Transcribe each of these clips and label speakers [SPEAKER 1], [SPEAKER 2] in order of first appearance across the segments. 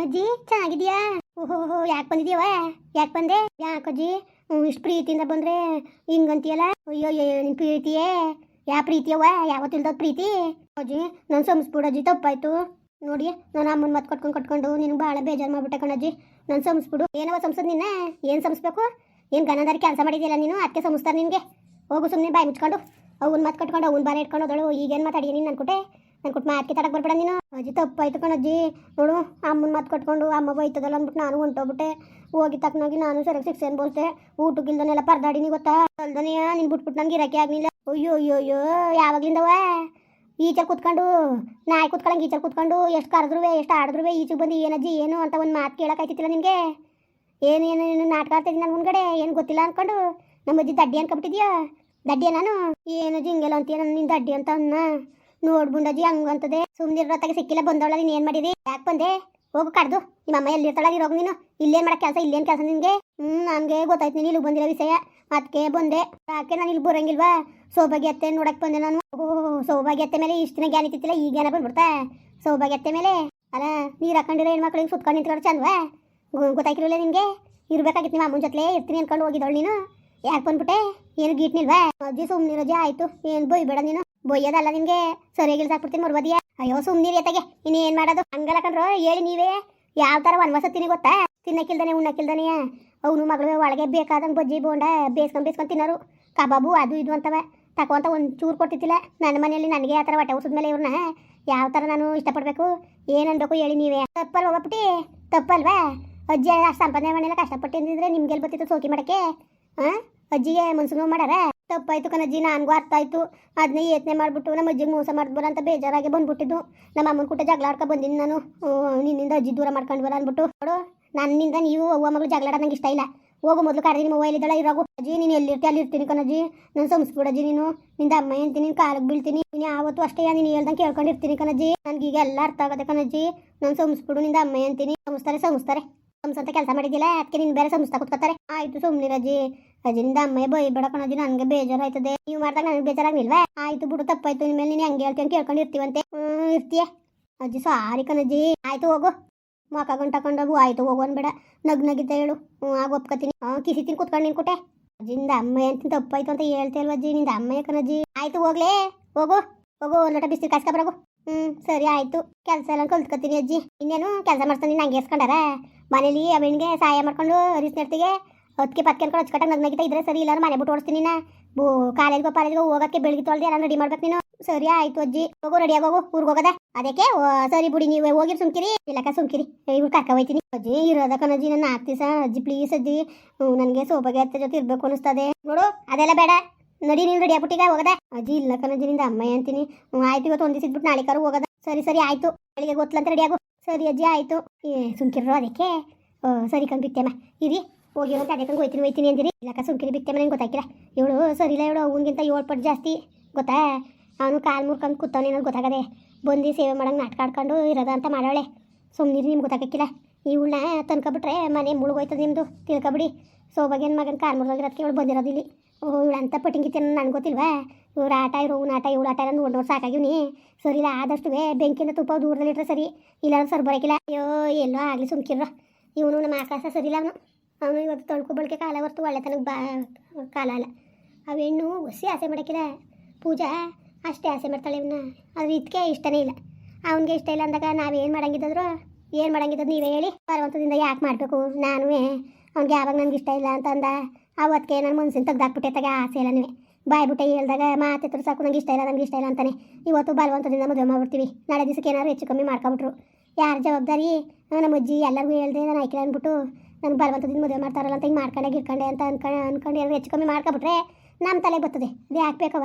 [SPEAKER 1] ಅಜ್ಜಿ ಚೆನ್ನಾಗಿದ್ಯಾ ಓಹೋ ಯಾಕೆ ಬಂದಿದ್ಯವ ಯಾಕೆ ಬಂದೆ? ಯಾಕಜ್ಜಿ ಇಷ್ಟು ಪ್ರೀತಿಯಿಂದ ಬಂದ್ರೆ ಹಿಂಗಂತೀಯಲ್ಲ? ಅಯ್ಯೋ ನಿನ್ ಪ್ರೀತಿಯೇ? ಯಾ ಪ್ರೀತಿಯವ ಯಾವತ್ತಿಲ್ದ ಪ್ರೀತಿ? ಅಜ್ಜಿ, ನಾನು ಸಂಸ್ಬಿಡು ಅಜ್ಜಿ, ತಪ್ಪಾಯ್ತು. ನೋಡಿ, ನಾನು ಅಮ್ಮನ ಮತ್ ಕಟ್ಕೊಂಡು ಕಟ್ಕೊಂಡು ನಿನ್ಗೆ ಭಾಳ ಬೇಜಾರು ಮಾಡ್ಬಿಟ್ಟೆ ಕಣಜ್ಜಿ ನಾನು ಸಂಸ್ಬಿಡು ಏನವ ಸಂಸದ್ ನಿನ್ನ? ಏನು ಸಂಸ್ಬೇಕು ಏನು ಗನದಾರಿ ಕೆಲಸ ಮಾಡಿದ್ಯಲ್ಲ ನೀನು? ಅದಕ್ಕೆ ಸಂಸ್ತಾರೆ ನಿನಗೆ. ಹೋಗು ಸುಮ್ಮನೆ ಬಾಯಿ ಮುಚ್ಕೊಂಡು. ಅವ್ನ ಮತ್ತೆ ಕಟ್ಕೊಂಡು ಅವ್ನ ಬಾರಿ ಇಟ್ಕೊಂಡು ಹೋದಳು. ಈಗೇನು ಮಾತಾಡಿ ನೀನು ಅನ್ಕೊಟ್ಟೆ ಅನ್ಕೊಟ್ಟು ಮಾತ್ಗೆ ತಡಕ್ ಬರ್ಬೇಡ ನೀನು. ಅಜ್ಜಿ ತಪ್ಪಾಯ್ತು ಕಣಜ್ಜಿ ನೋಡು ಅಮ್ಮನ ಮಾತು ಕಟ್ಕೊಂಡು ಅಮ್ಮ ಬೈತದಲ್ಲ ಅಂದ್ಬಿಟ್ಟು ನಾನು ಹೊಂಟೋಗ್ಬಿಟ್ಟೆ. ಹೋಗಿ ತಕ್ಕನಾಗಿ ನಾನು ಸರಿಯಾಗಿ ಶಿಕ್ಷೆ ಬೋಲ್ತೆ ಊಟಕ್ಕಿಲ್ದನೆಲ್ಲ ಪರದಾಡಿನಿ ಗೊತ್ತಾ? ಅಲ್ದನೆಯ ನೀನು ಬಿಟ್ಬಿಟ್ಟು ನಂಗೆ ಇರಕ್ಕೆ ಆಗಲಿಲ್ಲ. ಅಯ್ಯೋ ಅಯ್ಯೋ ಅಯ್ಯೋ, ಯಾವಾಗ್ಲಿಂದವ? ಈಚರ್ ಕುತ್ಕೊಂಡು, ನಾಯಿ ಕುತ್ಕೊಳಂಗೆ ಈಚರ್ ಕುತ್ಕೊಂಡು, ಎಷ್ಟು ಕರೆದ್ರು ಎಷ್ಟು ಆಡಿದ್ರು ಈಚೆಗೆ ಬಂದು ಏನಜ್ಜಿ ಏನು ಅಂತ ಒಂದು ಮಾತು ಕೇಳೋಕ್ಕಾಯ್ತಿಲ್ಲ ನಿನಗೆ? ಏನು ಏನು ಏನು ನಾಟಕ ಆಡ್ತಿದ್ದೀನಿ ನಾನು ಮುಂದ್ಗಡೆ? ಏನು ಗೊತ್ತಿಲ್ಲ ಅನ್ಕೊಂಡು? ನಮ್ಮ ಅಜ್ಜಿ ದಡ್ಡಿ ಅನ್ಕೊಬಿಟ್ಟಿದ್ಯಾ? ದಡ್ಡಿಯ ನಾನು? ಏನಜ್ಜಿ ಹಿಂಗೆಲ್ಲ ಅಂತೀಯ ನಾನು ನಿನ್ನ ದಡ್ಡಿ ಅಂತ ಅನ್ನ. ನೋಡ್ಬುಂಡಜ್ಜಿ, ಹಂಗಂತದೆ. ಸುಮ್ಮನಿರೋತ್ತಾಗೆ ಸಿಕ್ಕಿಲ್ಲ ಬಂದವಳ ನೀನು ಏನು ಮಾಡಿದಿ? ಯಾಕೆ ಬಂದೆ? ಹೋಗು, ಕಡ್ದು. ನಿಮ್ಮ ಅಮ್ಮ ಎಲ್ಲಿರ್ತಾಳ ಇರೋಗ ನೀನು? ಇಲ್ಲೇನ್ ಮಾಡೋ ಕೆಲಸ, ಇಲ್ಲೇನ್ ಕೆಲಸ ನಿನಗೆ? ಹ್ಞೂ ನನಗೆ ಗೊತ್ತಾಯ್ತು ನೀನು, ಇಲ್ಲಿ ಬಂದಿರೋ ವಿಷಯ. ಅದಕ್ಕೆ ಬಂದೆ. ಯಾಕೆ ನಾನು ಇಲ್ಲಿ ಬರಂಗಿಲ್ವಾ? ಸೌಭಾಗ್ಯತ್ತೆ ನೋಡಕ್ಕೆ ಬಂದೆ ನಾನು. ಸೌಭಾಗ್ಯತ್ತೆ ಮೇಲೆ ಇಷ್ಟು ದಿನ ಜ್ಞಾನ ಇತ್ತಿಲ್ಲ ಈಗೇನ ಬಂದ್ಬಿಡ್ತಾ? ಸೌಭಾಗ್ಯತ್ತೆ ಮೇಲೆ? ಅಲ್ಲ, ನೀರು ಹಾಕೊಂಡಿರೋ ಹೆಣ್ಮಕ್ಳಿಗೆ ಸುತ್ಕೊಂಡು ನಿಂತ್ಕೊಂಡು ಚಂದ್ವಾ? ಗೊತ್ತಾಗಿರಲಿಲ್ಲ ನಿನಗೆ? ಇರ್ಬೇಕಾಗಿತ್ತು, ನಿಮ್ಮ ಅಮ್ಮನ ಜೊತೆ ಇರ್ತೀನಿ ಅನ್ಕೊಂಡು ಹೋಗಿದ್ದಳು ನೀನು? ಯಾಕೆ ಬಂದ್ಬಿಟ್ಟೆ? ಏನು ಗೀಟ್ನಿಲ್ವಾ? ಅಜ್ಜಿ ಸುಮ್ಮನಿರೋಜಿ ಆಯ್ತು. ಏನು ಬೈಬೇಡ ನೀನು? ಬೊಯ್ಯೋದಲ್ಲ ನಿಂಗೆ ಸರಿಯಾಗಿ ಸಾಕ್ಬಿಡ್ತೀನಿ ಮರ್ಬದಿಯ. ಅಯ್ಯೋ ಸುಮ್ಮನೆ ಎತ್ತಗೆ. ಇನ್ನೇನು ಮಾಡೋದು? ಹಂಗಲ್ಲ ಕಣ್ರು, ಹೇಳಿ ನೀವೇ. ಯಾವ ಥರ ತಿನ್ನಿ ಗೊತ್ತಾ? ತಿನ್ನಕ್ಕಿಲ್ದಾನೆ, ಉಣ್ಣಕ್ಕಿಲ್ದಾನೆ. ಅವನು ಮಗಳು ಒಳಗೆ ಬೇಕಾದಂಗೆ ಬಜ್ಜಿ, ಬೋಂಡ ಬೇಸ್ಕೊಂಡ್ ಬೇಸ್ಕೊಂಡ್ ತಿನ್ನೋರು. ಕಬಾಬು, ಅದು ಇದು ಅಂತವ. ತಕೊಂತ ಒಂದು ಚೂರು ಕೊಟ್ಟಿದ್ದಿಲ್ಲ ನನ್ನ ಮನೆಯಲ್ಲಿ ನನಗೆ ಆ ಥರ ಹೊಟ್ಟೆ ಉಸಿದ್ಮೇಲೆ ಇವ್ರನ್ನ ಯಾವ ಥರ ನಾನು ಇಷ್ಟಪಡಬೇಕು? ಏನನ್ಬೇಕು ಹೇಳಿ ನೀವೇ. ತಪ್ಪಲ್ ಹೋಗ್ಬಿಟ್ಟು ತಪ್ಪಲ್ವಾ? ಅಜ್ಜಿ ಅಷ್ಟು ಸಂಪಾದನೆ ಮನೆಯಲ್ಲ ಕಷ್ಟಪಟ್ಟಿದ್ರೆ ನಿಮ್ಗೆಲ್ಲಿ ಬರ್ತಿತ್ತು ಸೋಕಿ ಮಾಡಕ್ಕೆ? ಹಾಂ ಅಜ್ಜಿಗೆ ಮನ್ಸು ನೋವು ಮಾಡಾರ? ತಪ್ಪಾಯ್ತು ಕಣಜ್ಜಿ, ನನಗೂ ಅರ್ಥ ಆಯ್ತು ಅದನ್ನೇ ಯತ್ನೆ ಮಾಡ್ಬಿಟ್ಟು ನಮ್ಮ ಅಜ್ಜಿಗೆ ಮೋಸ ಮಾಡ್ಬೋರ ಅಂತ ಬೇಜಾರಾಗಿ ಬಂದ್ಬಿಟ್ಟಿದ್ದು. ನಮ್ಮ ಅಮ್ಮನ ಕೂಟ ಜಗಳ ಆಡ್ಕೊ ಬಂದಿನಿ ನಾನು. ನಿನ್ನಿಂದ ಅಜ್ಜಿ ದೂರ ಮಾಡ್ಕೊಂಡು ಬರ ಅಂದ್ಬಿಟ್ಟು. ನೋಡು, ನನ್ನಿಂದ ನೀವು ಅವ್ವ ಮಗಳು ಜಗಳ ನಂಗೆ ಇಷ್ಟ ಇಲ್ಲ. ಹೋಗು ಮೊದಲು ಕರೆದಿ ಮೊಬೈಲ್ ಇದ್ದಾಳೆ ಇರೋಗು. ಅಜ್ಜಿ, ನೀನು ಎಲ್ಲಿರ್ತಿ ಅಲ್ಲಿ ಇರ್ತೀನಿ ಕಣಜ್ಜಿ. ನಾನು ಸಂಸ್ಬಿಡಜ್ಜಿ ನೀನು. ನಿಂದ ಅಮ್ಮ ಅಂತೀನಿ ಕಾಲಿಗೆ ಬೀಳ್ತೀನಿ. ನೀನು ಯಾವತ್ತು ಅಷ್ಟೇ ನೀನು ಹೇಳ್ದಂಗೆ ಕೇಳ್ಕೊಂಡಿರ್ತೀನಿ ಕಣಜ್ಜಿ. ನನಗೆ ಈಗ ಎಲ್ಲ ಅರ್ಥ ಆಗತ್ತೆ ಕಣಜ್ಜಿ. ನಾನು ಸಂಸ್ಬಿಡು, ನಿಂದ ಅಮ್ಮ ಅಂತೀನಿ ಸಂಸ್ತಾರೆ ಸಂಸ್ತಾರೆ. ಸಂಸ್ಥೆ ಕೆಲಸ ಮಾಡಿದ್ದಿಲ್ಲ ಅದಕ್ಕೆ ನೀನು ಬೇರೆ ಸಂಸ್ಥೆ ಕುತ್ಕೋತಾರೆ. ಆಯ್ತು ಸುಮ್ಮನೆ ರಜಿ ಅಜಿಂದ ಅಮ್ಮ ಬೈ, ಬೇಡ ಕಣಜಿ ನನಗೆ ಬೇಜಾರಾಯ್ತದೆ. ನೀವು ಮಾಡ್ದಾಗ ನನಗೆ ಬೇಜಾರಾಗಿಲ್ವಾ ಆಯ್ತು ಬಿಡು ತಪ್ಪಾಯ್ತು ಇನ್ಮೇಲೆ ನೀನು ಹಂಗೆ ಹೇಳ್ತೀನಿ ಕೇಳ್ಕೊಂಡು ಇರ್ತೀವಂತೆ ಹ್ಞೂ ಇರ್ತೀಯ. ಅಜ್ಜಿ ಸಾರಿ ಕಣಜ್ಜಿ ಆಯ್ತು ಹೋಗು. ಮೊಕ ಗಂಟಕೊಂಡೋಗು ಆಯ್ತು ಹೋಗು ಅನ್ಬೇಡ. ನಗ್ ನಗಿದ್ದ ಹೇಳು. ಹ್ಞೂ ಆಗ ಒಪ್ಕೋತೀನಿ. ಹಾಂ ಕಿಸಿತೀನಿ ಕುತ್ಕೊಂಡು ನಿನ್ ಕುಟೆ. ಅಜ್ಜಿಂದ ಅಮ್ಮ ಅಂತ ತಪ್ಪಾಯ್ತು ಅಂತ ಹೇಳ್ತಾ ಇಲ್ವ ಅಜ್ಜಿ? ನಿಂದ ಅಮ್ಮ ಕಣಜ್ಜಿ ಆಯ್ತು, ಹೋಗ್ಲೇ. ಹೋಗು. ಹೋಗು, ಒಂದು ಲೋಟ ಬಿಸಿ ಕಾಸ್ಕೊಬರಗು ಹ್ಞೂ ಸರಿ, ಆಯ್ತು. ಕೆಲಸ ಎಲ್ಲ ಕಲ್ತ್ಕೊತೀನಿ ಅಜ್ಜಿ. ಇನ್ನೇನು ಕೆಲಸ ಮಾಡ್ತಾನೆ ನಂಗೆ ಎಸ್ಕೊಂಡಾರ? ಮನೇಲಿ ಅವನಿಗೆ ಸಹಾಯ ಮಾಡ್ಕೊಂಡು ರೀಸ್ ನೆಡ್ತಿಗೆ ಹೊತ್ತಿಗೆ ಪಕ್ಕ ಅನ್ಕೊಂಡು ಹಚ್ಕಟ್ಟಾಗ ಇದ್ರೆ ಸರಿ ಇಲ್ಲಾರ ಮನೆ ಬಿಟ್ಟು ಓಡಿಸ್ತೀನಿ ನಾ. ಬೋ ಕಾಲೇಜ್ಗೋ ಪಾಲೇಜ್ಗೋ ಹೋಗೋಕ್ಕೆ ಬೆಳಗ್ಗೆ ತೊಳ್ದೆ ಎಲ್ಲ ರೆಡಿ ಮಾಡ್ಬೇಕು ನೀನು? ಸರಿ ಆಯ್ತು ಅಜ್ಜಿ, ಹೋಗು ರೆಡಿ ಆಗೋಗು ಊರಿಗೆ ಹೋಗೋದ? ಅದಕ್ಕೆ ಸರಿ ಬಿಡಿ, ನೀವು ಹೋಗಿ ಸುಮ್ಕಿರಿ. ಇಲ್ಲಕ್ಕ ಸುಮ್ಕಿರಿ. ಇವ್ರು ಕರ್ಕ ಹೋಯ್ತೀನಿ. ಅಜ್ಜಿ, ಇರೋದ ಕಣಜ್ಜಿ, ನನ್ನ ನಾಲ್ಕು ದಿವಸ ಅಜ್ಜಿ ಪ್ಲೀಸ್ ಅಜ್ಜಿ ನನಗೆ ಸೋಬಗೆ ಅತ್ತೆ ಜೊತೆ ಇರ್ಬೇಕು ಅನಿಸ್ತದೆ. ನೋಡು, ಅದೆಲ್ಲ ಬೇಡ. ನಡಿ, ನೀನು ರೆಡಿ ಆಗ್ಬಿಟ್ಟಿಗ ಹೋಗದೆ? ಅಜ್ಜಿ, ಇಲ್ಲ ಕಣಜ್ಜಿ, ನಿಂದ ಅಮ್ಮ ಅಂತೀನಿ. ಆಯ್ತು, ಇವತ್ತು ಒಂದು ದಿವಸ ಇದ್ಬಿಟ್ಟು ಹೋಗೋದ. ಸರಿ ಸರಿ, ಆಯ್ತು. ಬೆಳಿಗ್ಗೆ ಗೊತ್ತಲಂತ ರೆಡಿ ಆಗು. ಸರಿ, ಅಜ್ಜಿ, ಆಯ್ತು. ಏ ಸುಮ್ಕಿರೋ ಅದಕ್ಕೆ? ಸರಿ ಕಂಡು ಬಿತ್ತೇಮ್ಮ ಇರಿ. ಹೋಗಿ ಅಂತ ಅದೇ ಕಂಗೆ ಹೋಯ್ತೀನಿ ಹೋಯ್ತೀನಿ ಅಂದಿರಿ. ಇಲ್ಲಕ್ಕ ಸುಮ್ಕಿರಿ ಬಿತ್ತೇಮ್ಮ ನಂಗೆ ಗೊತ್ತಾಗಿಲ್ಲ ಇವಳು ಸರಿ ಇಲ್ಲ ಇವಳು, ಅವನಿಗಿಂತ ಏಳು ಪಟ್ಟು ಜಾಸ್ತಿ. ಗೊತ್ತಾ? ಅವನು ಕಾಲು ಮುರ್ಕೊಂಡು ಕೂತವನೇ ಅನ್ನೋದು ಗೊತ್ತಾಗದೆ. ಬಂದು ಸೇವೆ ಮಾಡಂಗೆ ನಾಟಕ ಆಡ್ಕೊಂಡು ಇರೋದ ಅಂತ ಮಾಡೋಳೆ ಸುಮ್ಮನಿರಿ ನಿಮ್ಗೆ ಗೊತ್ತಾಗಕ್ಕಿಲ್ಲ. ಇವಳನ್ನ ತನ್ಕೊಬಿಟ್ರೆ ಮನೆ ಮುಳುಗೋಯ್ತದೆ ನಿಮ್ಮದು ತಿಳ್ಕೊಬಿಡಿ. ಸೋಬಾಗೇನು ಮಗನ ಕಾಲು ಮುರಿದೋಗಿರೋದಕ್ಕೆ ಇವಳು ಬಂದಿರೋದು ಇಲ್ಲಿ. ಓ ಇವಳು ಅಂತ ಪಟ್ಟಿಂಗಿತ್ತೆ ನನಗೆ ಗೊತ್ತಿಲ್ವಾ? ಇವ್ರ ಆಟ ಇರೋ ಅವ್ನ ಆಟ, ಇವಳು ಆಟ ಎಲ್ಲ ನೋಡಿ ನೋಡಿ ಸಾಕಾಗಿವ್ನಿ ಸರಿ ಇಲ್ಲ ಆದಷ್ಟು ಬೆಂಕಿಯಿಂದ ತುಪ್ಪ ದೂರದಲ್ಲಿಟ್ರೆ ಸರಿ. ಇಲ್ಲ ಸರ್ ಬರೋಕ್ಕಿಲ್ಲ ಅಯ್ಯೋ, ಎಲ್ಲೋ ಆಗಲಿ ಸುಮ್ಕಿರೋ ಇವನು ನಮ್ಮ ಆಕಾಶ ಸರಿಲ್ಲ ಅವನು. ಅವನು ಇವತ್ತು ತಳ್ಕೊ ಬಳಕೆ ಕಾಲ ಹೊರ್ತು ಒಳ್ಳೆತನಕ್ಕೆ ಬಾ, ಕಾಲ ಅಲ್ಲ. ಅವು ಹೆಣ್ಣು ಒಸಿ ಆಸೆ ಮಾಡೋಕ್ಕಿಲ್ಲ. ಪೂಜಾ ಅಷ್ಟೇ ಆಸೆ ಮಾಡ್ತಾಳೆ ಇವನ್ನ ಅದು ಇದಕ್ಕೆ ಇಷ್ಟನೇ ಇಲ್ಲ. ಅವನಿಗೆ ಇಷ್ಟ ಇಲ್ಲ ಅಂದಾಗ ನಾವೇನು ಮಾಡೋಂಗಿದ್ರು ಏನು ಮಾಡಂಗಿದ್ದದು ನೀವೇ ಹೇಳಿ. ಬಲವಂತದಿಂದ ಯಾಕೆ ಮಾಡಬೇಕು? ನಾನು ಅವ್ನಿಗೆ ಯಾವಾಗ ನನಗೆ ಇಷ್ಟ ಇಲ್ಲ ಅಂತ ಅಂದ. ಅವತ್ತಿಗೆ ನನ್ನ ಮನ್ಸಿನ ತೆಗ್ದಾಕ್ಬಿಟ್ಟೆ ತಗ ಆಸೆ ಇಲ್ಲ ನೀವೇ. ಬಾಯ್ಬಿಟ್ಟೆ ಹೇಳ್ದಾಗ ತರ ಸಾಕು ನಂಗೆ ಇಷ್ಟ ಇಲ್ಲ ನನಗೆ ಇಷ್ಟ ಇಲ್ಲ ಅಂತಾನೆ. ಇವತ್ತು ಬಲವಂತದಿಂದ ಮದುವೆ ಮಾಡ್ಬಿಡ್ತೀವಿ. ನಾಳೆ ದಿವಸಕ್ಕೆ ಏನಾದ್ರು ಹೆಚ್ಚು ಕಮ್ಮಿ ಮಾಡ್ಕೊಬಿಟ್ರು. ಯಾರ ಜವಾಬ್ದಾರಿ? ನಮ್ಮ ಅಜ್ಜಿ ಎಲ್ಲರಿಗೂ ಹೇಳ್ದೆ, ನಾನು ಆಯ್ಕೆ ಅಂದ್ಬಿಟ್ಟು ನಾನು ಬಲವಂತದಿಂದ ಮದುವೆ ಮಾಡ್ತಾರಲ್ಲ ಅಂತ ಹಿಂಗೆ ಮಾಡ್ಕೊಂಡೆ ಗಿರ್ಕೊಂಡೆ ಅಂತ ಅನ್ಕೊಂಡು ಅನ್ಕೊಂಡು ಎಲ್ಲ ಹೆಚ್ಚು ಕಮ್ಮಿ ಮಾಡ್ಕೊಬಿಟ್ರೆ ನಮ್ಮ ತಲೆಗೆ ಬರ್ತದೆ. ಅದು ಯಾಕೆ ಬೇಕವ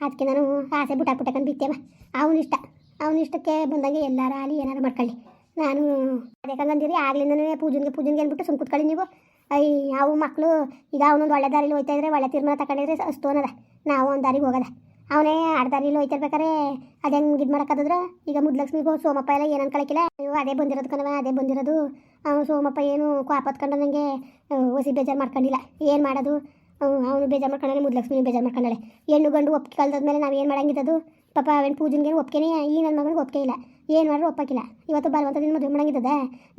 [SPEAKER 1] ಅದಕ್ಕೆ ನಾನು ಆಸೆ ಬಿಟ್ಟಾಕ್ಬಿಟ್ಟಕ್ಕಂಡು ಬಿತ್ತೇವ ಅವನ ಇಷ್ಟ. ಅವನ ಇಷ್ಟಕ್ಕೆ ಬಂದಂಗೆ ಎಲ್ಲರೂ ಆಗಲಿ ಏನಾರು ಮಾಡ್ಕೊಳ್ಳಿ. ನಾನು ಅದಕ್ಕಂಗಂದಿರಿ ಆಗ್ಲಿಂದನೇ ಪೂಜನ್ಗೆ ಪೂಜನ್ಗೆ ಅಂದ್ಬಿಟ್ಟು ಸುಮ್ ಕುತ್ಕೊಳ್ಳಿ ನೀವು. ಅಯ್ಯ ಅವು ಮಕ್ಕಳು ಈಗ ಅವನೊಂದು ಒಳ್ಳೆ ದಾರಿಲಿ ಹೋಯ್ತಾ ಇದ್ರೆ ಒಳ್ಳೆ ತೀರ್ಮಾನ ತಗೊಂಡಿದ್ರೆ ಅಷ್ಟು ಅನ್ನೋದ ನಾವು ಒಂದು ದಾರಿಗೆ ಹೋಗೋದ. ಅವನೇ ಆಡ್ ದಾರಿಲಿ ಹೋಯ್ತಿರ್ಬೇಕಾರೆ ಅದೇ ಇದು ಮಾಡೋಕ್ಕಾದ್ರೆ ಈಗ ಮುದ್ಲಕ್ಷ್ಮಿಗೂ ಸೋಮಪ್ಪ ಎಲ್ಲ ಏನು ಅನ್ಕೊಳಕ್ಕಿಲ್ಲ ಅಯ್ಯೋ, ಅದೇ ಬಂದಿರೋದು ಕಣವ ಅದೇ ಬಂದಿರೋದು. ಅವನು ಸೋಮಪ್ಪ ಏನು ಕಾಪತ್ಕೊಂಡು ನನಗೆ ಹೊಸಿ ಬೇಜಾರು ಮಾಡ್ಕೊಂಡಿಲ್ಲ. ಏನು ಮಾಡೋದು? ಅವನು ಬೇಜಾರು ಮಾಡ್ಕೊಂಡಾನೆ ಮುದ್ಲಕ್ಷ್ಮಿ ಬೇಜಾರು ಮಾಡ್ಕೊಂಡಾಳೆ. ಹೆಣ್ಣು ಗಂಡು ಒಪ್ಪಿಗೆ ಕಲ್ದಾದ್ಮೇಲೆ ನಾವು ಏನು ಮಾಡಂಗಿದ್ದದು? ಪಾಪ ಅವೇನು ಪೂಜನ್ಗೆ ಒಪ್ಕೇನೆ ಈ ನನ್ನ ಮಗನಿಗೆ ಒಪ್ಕೆ ಇಲ್ಲ. ಏನು ಮಾಡಿದ್ರು ಒಪ್ಪಕ್ಕಿಲ್ಲ ಇವತ್ತು ಬಲವಂತದಿಂದ ಮದುವೆ ಮಾಡಂಗಿದ್ದದ?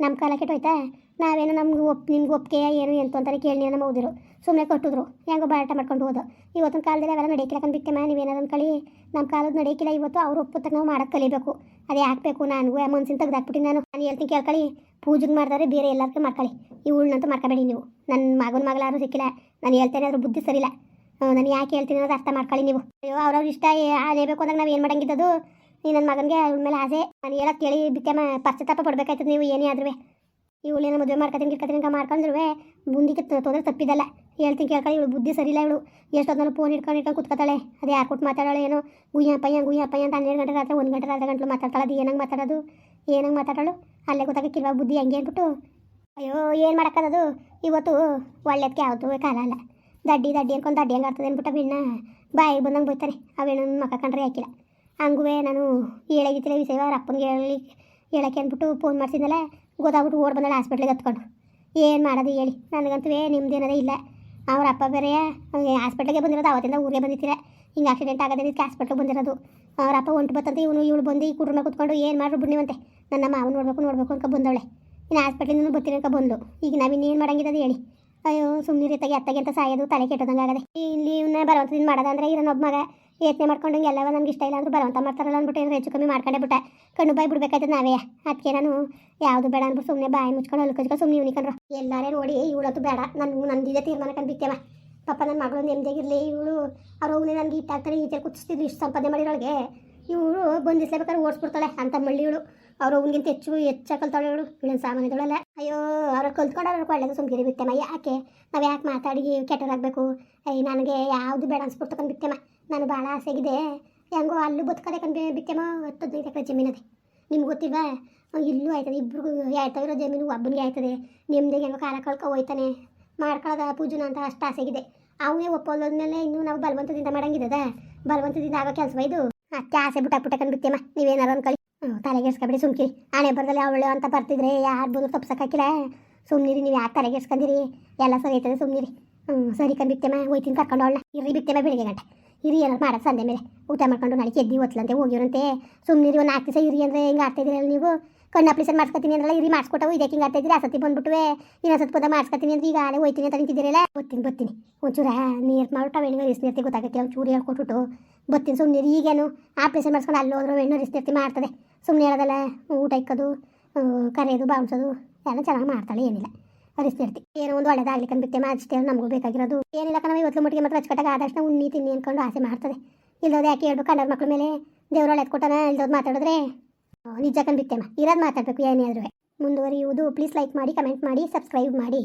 [SPEAKER 1] ನಮ್ಮ ಕಾಲ ಕೆಟ್ಟೋಯ್ತಾ? ನಾವೇನು ನಮ್ಗೆ ಒಪ್ ನಿಮ್ಗೆ ಒಪ್ಕೆ ಏನು ಎಂತ ಅಂತಾರೆ ಕೇಳಿ ನಮ್ಮ ಓದಿರು ಸುಮ್ಮನೆ ಕೊಟ್ಟಿದ್ರು. ಹೆಂಗೋ ಬಾಟ ಮಾಡ್ಕೊಂಡು ಹೋದ. ಇವತ್ತಿನ ಕಾಲದಲ್ಲಿ ಅವೆಲ್ಲ ನಡೆಯಕ್ಕಿಲ್ಲ ಕಂಡ್ಬಿಟ್ಟೆಮ್ಮ ನೀವೇನಾದ್ರು ಅನ್ಕೊಳ್ಳಿ ನಮ್ಮ ಕಾಲದ ನಡೆಯಕ್ಕಿಲ್ಲ ಇವತ್ತು ಅವ್ರು ಒಪ್ಪುತ್ತಾಗ ನಾವು ಮಾಡೋಕ್ಕೆ ಕಲಿಬೇಕು. ಅದೇ ಹಾಕ್ಬೇಕು ನಾನು ಮನ್ಸಿನ ತೆಗ್ದಾಕ್ಬಿಟ್ಟು ನಾನು. ನಾನು ಹೇಳ್ತೀನಿ ಕೇಳ್ಕೊಳ್ಳಿ ಪೂಜೆಗೆ ಮಾಡಿದ್ರೆ ಬೇರೆ ಎಲ್ಲರಿಗೂ ಮಾಡ್ಕೊಳ್ಳಿ ಇವಳನ್ನಂತೂ ಮಾಡ್ಕೋಬೇಡಿ ನೀವು. ನನ್ನ ಮಗನ ಮಗಳಾರು ಸಿಕ್ಕಿಲ್ಲ. ನಾನು ಹೇಳ್ತೇನೆ ಅದ್ರ ಬುದ್ಧಿ ಸರಿಯಿಲ್ಲ. ನಾನು ಯಾಕೆ ಹೇಳ್ತೀನಿ ಅನ್ನೋದು ಅರ್ಥ ಮಾಡ್ಕೊಳ್ಳಿ ನೀವು. ಅಯ್ಯೋ, ಅವ್ರವ್ರ ಇಷ್ಟ ಬೇಕು ಅಂದಾಗ ನಾವು ಏನು ಮಾಡಂಗಿದ್ದದು? ನೀ ನನ್ನ ಮಗನಿಗೆ ಅವಳ ಮೇಲೆ ಆಸೆ. ನಾನು ಹೇಳೋದು ಕೇಳಿ ಬಿತ್ತಮ್ಮ ಪಶ್ಚಾತ್ತಾಪ ಪಡ್ಬೇಕಾಯ್ತದೆ ನೀವು, ಏನೇ ಆದ್ರೂ ಇವಳೇನೋ ಮದುವೆ ಮಾಡ್ಕೊತೀನಿ ಗಿರ್ಕೊತೀನಿ ಹಂಗೆ ಮಾಡ್ಕೊಂಡ್ರು ಮುಂದಿಗೆ ತೊಂದರೆ ತಪ್ಪಿದಲ್ಲ. ಹೇಳ್ತೀನಿ ಕೇಳ್ಕೊಳ್ಳಿ ಇವಳು ಬುದ್ಧಿ ಸರಿಯಿಲ್ಲ ಇವಳು. ಎಷ್ಟೊತ್ತಲ್ಲಿ ಫೋನ್ ಇಟ್ಕೊಂಡು ಇಟ್ಕೊಂಡು ಕುತ್ಕೊತಾಳೆ. ಅದು ಯಾರು ಕೊಟ್ಟು ಮಾತಾಡೋಳು ಏನೋ. ಗುಯ್ಯ ಪಯ್ಯ ಗುಯ್ಯ ಪಯ್ಯ ಅಂತ ಹನ್ನೆರಡು ಗಂಟೆ ರಾತ್ರಿ, ಒಂದು ಗಂಟೆ ರಾತ್ರಿ ಗಂಟಲು ಮಾತಾಡ್ತಾಳೆ ಅದು ಏನಂಗೆ ಮಾತಾಡೋದು? ಏನಂಗೆ ಮಾತಾಡೋಳು? ಅಲ್ಲೇ ಗೊತ್ತಾಗಕ್ಕಿಲ್ವಾ ಬುದ್ಧಿ ಹಂಗೆ ಅಂದ್ಬಿಟ್ಟು. ಅಯ್ಯೋ, ಏನು ಮಾಡೋಕ್ಕದು ಇವತ್ತು ಒಳ್ಳೇದಕ್ಕೆ ಯಾವುದು? ಕಾಲ ಅಲ್ಲ. ದಡ್ಡಿ ದಡ್ಡಿ ಅನ್ಕೊಂಡು ದಡ್ಡಿ ಹಂಗೆ ಆಡ್ತದೆ ಅಂದ್ಬಿಟ್ಟು ಬಿಣ್ಣ ಬಾಯಿಗೆ ಬಂದಂಗೆ ಬೈತಾನೆ. ಅವೇನು ಮಕ್ಕ ಕಂಡ್ರೆ ಹಾಕಿಲ್ಲ. ಹಂಗೂ ನಾನು ಹೇಳಾಗಿತ್ತಿಲ್ಲ ವಿಷಯ ಅಪ್ಪನಿಗೆ ಹೇಳಿ, ಹೇಳಕ್ಕೆ ಅಂದ್ಬಿಟ್ಟು ಫೋನ್ ಮಾಡಿಸಿದ್ನಲ್ಲ, ಗೊತ್ತಾಗ್ಬಿಟ್ಟು ಓಡ್ ಬಂದಾಳೆ ಹಾಸ್ಪಿಟ್ಲಿಗೆ ಹತ್ಕೊಂಡು. ಏನು ಮಾಡೋದು ಹೇಳಿ. ನನಗಂತೂ ನಿಮ್ದೇನದೇ ಇಲ್ಲ. ಅವ್ರ ಅಪ್ಪ ಬೇರೆ ಹಾಸ್ಪಿಟ್ಲಿಗೆ ಬಂದಿರೋದು, ಅವತ್ತಿಂದ ಊರಿಗೆ ಬಂದಿತ್ತಿರ ಹಿಂಗೆ ಆಕ್ಸಿಡೆಂಟ್ ಆಗೋದಕ್ಕೆ ಹಾಸ್ಪಿಟ್ಲಿಗೆ ಬಂದಿರೋದು. ಅವ್ರ ಅಪ್ಪ ಹೊಂಟು ಬತ್ತಂತ, ಇವನು ಇವಳು ಬಂದು ಈ ಕುಟುಂಬ ಕುತ್ಕೊಂಡು ಏನು ಮಾಡ್ರು ಬಿಡ್ನಿವಂತೆ ನನ್ನ ಮಾವು ನೋಡಬೇಕು ನೋಡಬೇಕು ಅಂತ ಬಂದವಳೆ. ಇನ್ನು ಹಾಸ್ಪಿಟ್ಲಿಂದ ಅನ್ಕೊ ಬಂದು ಈಗ ನಾವಿನ್ನೇನು ಮಾಡಂಗಿದ್ದದು ಹೇಳಿ. ಅಯ್ಯೋ ಸುಮ್ಮನೆ ರೀತಾಗಿ ಅತ್ತಗೆ ಅಂತ ಸಾಯೋದು, ತಲೆ ಕೆಟ್ಟದಂಗೆ ಆಗದೆ. ಇಲ್ಲಿ ಇವನ್ನ ಬಲವಂತದಿಂದ ಮಾಡೋದಂದ್ರೆ ಇರೋನೊಬ್ಬ ಮಗ ಯೋಚನೆ ಮಾಡ್ಕೊಂಡಂಗೆ ಎಲ್ಲವ ನಮ್ಗೆ ಇಷ್ಟ ಇಲ್ಲ ಅಂದ್ರೆ ಬಲವಂತ ಮಾಡ್ತಾರಲ್ಲ ಅಂದ್ಬಿಟ್ಟು ಏನಾರು ಹೆಚ್ಚು ಕಮ್ಮಿ ಮಾಡ್ಕೊಂಡೆ ಬಿಟ್ಟೆ ಕಣ್ಣು ಬಾಯಿ ಬಿಡ್ಬೇಕಾಯ್ತದ ನಾವೇ. ಅದಕ್ಕೆ ನಾನು ಯಾವುದು ಬೇಡ ಅಂದ್ಬಿಟ್ಟು ಸುಮ್ಮನೆ ಬಾಯಿ ಮುಚ್ಕೊಂಡು ಹೊಲ್ಕೊಚ್ಕೊಂಡು ಸುಮ್ಮನೆ ಇವ್ನಿಕಂಡ್ರು ಎಲ್ಲಾರೇ ನೋಡಿ ಇವಳತ್ತು ಬೇಡ. ನನ್ನ ನಂದಿದೆ ತೀರ್ಮಾನ ಕಂಡಿದ್ದೇವ ಪಾಪ ನನ್ನ ಮಗಳು ನೆಮ್ಮದಿಯಾಗಿರಲಿ ಇವಳು ಅವ್ರ ಹೋಗಿ ನನಗೆ ಇಟ್ಟಾಗ್ತಾರೆ ಈಚೆ ಕುಚ್ಚಿಸ್ತಿದ್ರು ಇಷ್ಟು ಸಂಪಾದನೆ ಮಾಡಿರೋಳಿಗೆ. ಇವಳು ಬಂದಿಸ್ಲೇಬೇಕಾದ್ರೆ ಓಡಿಸ್ಬಿಡ್ತಾಳೆ. ಅಂತ ಮಳ್ಳಿ ಇವಳು. ಅವ್ರ ಅವನಿಗಿಂತ ಹೆಚ್ಚು ಹೆಚ್ಚಾಗಿ ಕಲ್ತಾಳೆ ಇವಳು. ಇವಳನ್ನ ಸಾಮಾನ್ಯದೊಳಲ್ಲ ಅಯ್ಯೋ ಅವ್ರು ಕಲ್ತ್ಕೊಂಡು ಒಳ್ಳೆದು ಸುಮ್ಕಿರಿ ಬಿತ್ತೆಮ್ಮ ಯಾಕೆ? ನಾವು ಯಾಕೆ ಮಾತಾಡಿ ಕೆಟ್ಟರಾಗಬೇಕು ಅಯ್ಯ ನನಗೆ ಯಾವುದು ಬೇಡ ಅನ್ಸ್ಬಿಡ್ತು ಕಂಡು ಬಿತ್ತೆಮ್ಮ ನಾನು ಭಾಳ ಆಸೆಗಿದೆ. ಹೆಂಗೋ ಅಲ್ಲೂ ಬದುಕದೆ ಕಂಡು ಬಿತ್ತೆಮ್ಮ ಹತ್ತು ಹದಿನೈದು ಎಕರೆ ಜಮೀನದೆ. ನಿಮ್ಗೆ ಗೊತ್ತಿಲ್ವಾ? ಇಲ್ಲೂ ಆಯ್ತದೆ. ಇಬ್ರಿಗೂ ಇರೋ ಜಮೀನು ಒಬ್ಬನಿಗೆ ಆಯ್ತದೆ. ನಿಮ್ದೇ ಹೆಂಗೋ ಕಾಲ ಕಳ್ಕೊ ಹೋಯ್ತಾನೆ. ಮಾಡ್ಕೊಳ್ಳೋದ ಪೂಜನ ಅಂತ ಅಷ್ಟು ಆಸೆಗಿದೆ ಅವನೇ ಒಪ್ಪೋದ್ಮೇಲೆ ಇನ್ನೂ ನಾವು ಬಲವಂತದಿಂದ ಮಾಡಂಗಿದ್ದದ ಬಲವಂತದಿಂದ ಆಗೋ ಕೆಲಸ ಇದು? ಅತ್ತೆ ಆಸೆ ಬಿಟ್ಟ ಬಿಟ್ಟ ಕಂಡು ಬಿಟ್ಟೆಮ್ಮ ನೀವೇನಾರು ಅನ್ಕೊಳ್ಳಿ ತಲೆಗೆಡ್ಸ್ಕೊಬೇಡಿ ಸುಮ್ಕಿ. ಹಣೆ ಬರ್ದಲ್ಲಿ ಅವಳು ಅಂತ ಬರ್ತಿದ್ರೆ ಯಾರು ಬಂದು ತಪ್ಸಕ್ಕಾಕಿಲ್ಲ ಸುಮ್ಮನಿರಿ ನೀವು ಯಾಕೆ ತಲೆಗೆಡ್ಸ್ಕೊಂಡಿರಿ? ಎಲ್ಲ ಸರಿ ಐತದೆ ಸುಮ್ಮನಿರಿ ಹ್ಞೂ ಸರಿ ಕಂಡು ಬಿತ್ತೆಮ್ಮ ಹೋಯ್ತೀನಿ ಕರ್ಕೊಂಡು ಅವಳ ಇರ್ರಿ ಬಿತ್ತೆಮ್ಮ ಬೆಳಿಗ್ಗೆ ಗಂಟೆ. ಇರಿ ಏನಾರು ಮಾಡೋದು ಸಂದೆ ಮೇಲೆ. ಊಟ ಮಾಡ್ಕೊಂಡು ನಾಳೆ ಎದ್ದು ಒತ್ಲಂತೆ ಹೋಗಿರಂತೆ ಸುಮ್ಮನಿರಿ ಒಂದು ನಾಲ್ಕು ದಿವಸ ಇರಿ ಅಂದರೆ ಹಿಂಗೆ ನೀವು? ಕಣ್ಣು ಅಪ್ಲಿಸನ್ ಮಾಡ್ಸ್ಕೊತೀನಿ ಅಂದ್ರೆ ಇರಿ ಮಾಡಿಸ್ಕೊಟ್ಟವು ಇದಕ್ಕೆ ಹಿಂಗೆ ಆಡ್ತಾಯಿದ್ದೀರಿ ಆ ಸತಿ ಬಂದ್ಬಿಟ್ಟುವೆ ಇನ್ನೊಂದು ಸತಿ ಪದ ಮಾಡ್ಸ್ಕೊತೀನಿ ಅಂದ್ರೆ, ಈಗ ಆಳೆ ಹೋಯ್ತೀನಿ ಅಂತ ನಿಂತಿದ್ದೀರಲ್ಲ. ಬರ್ತೀನಿ ಬರ್ತೀನಿ ಒಂಚೂರ ನೀರು ಮಾಡ್ಬಿಟ್ಟು ಇರಿಸ್ನಿರ್ತಿ ಗೊತ್ತಾಗತ್ತೆ ಒಂದು ಚೂರಿ ಹೇಳ್ಕೊಟ್ಬಿಟ್ಟು ಬರ್ತೀನಿ ಸುಮ್ಮನೆ ಈಗೇನು ಆಪ್ರೇಷನ್ ಮಾಡ್ಸ್ಕೊಂಡು ಅಲ್ಲಿ ಹೋದ್ರೆ ಎಣ್ಣೆ ಇರಿಸ್ನಿರ್ತಿ ಮಾಡ್ತದೆ. ಸುಮ್ಮನೆ ಹೇಳೋದಲ್ಲ, ಊಟ ಇಕ್ಕೋದು ಕರೆಯೋದು ಬಾವಿಸೋದು ಎಲ್ಲ ಚೆನ್ನಾಗಿ ಮಾಡ್ತಾಳೆ ಏನಿಲ್ಲ. ಅರಿಸ್ತಿರ್ತಿ ಏನೋ ಒಂದು ಒಳ್ಳೇದಾಗ್ಲಿಕ್ಕೆ ಬಿಟ್ಟೆ ಅಷ್ಟೇ ನಮಗೂ ಬೇಕಾಗಿರೋದು. ಏನಿಲ್ಲ ಕಣ ಇವತ್ತು ಮಟ್ಟಿಗೆ ಮಾತ್ರ ಅಚ್ಚುಕಟ್ಟಾಗ ಆದಷ್ಟು ಉಣ್ಣಿ ತಿನ್ನಿ ಅನ್ಕೊಂಡು ಆಸೆ ಮಾಡ್ತದೆ. ಇಲ್ಲೋದು ಯಾಕೆ ಹೇಳ್ಬೇಕು ಕನ್ನಡ ಮಕ್ಳ ಮೇಲೆ ದೇವ್ರ ಎತ್ಕೊಟ್ಟಾನ ಇಲ್ದೋದು ಮಾತಾಡಿದ್ರೆ? ಆ, ನಿಜ ಕಂಡ್ಬಿಟ್ಟೆಮ್ಮ ಇರೋದು ಮಾತಾಡಬೇಕು ಏನೇ ಆದರೂ. ಮುಂದುವರಿಯುವುದು ಪ್ಲೀಸ್ ಲೈಕ್ ಮಾಡಿ ಕಮೆಂಟ್ ಮಾಡಿ ಸಬ್ಸ್ಕ್ರೈಬ್ ಮಾಡಿ.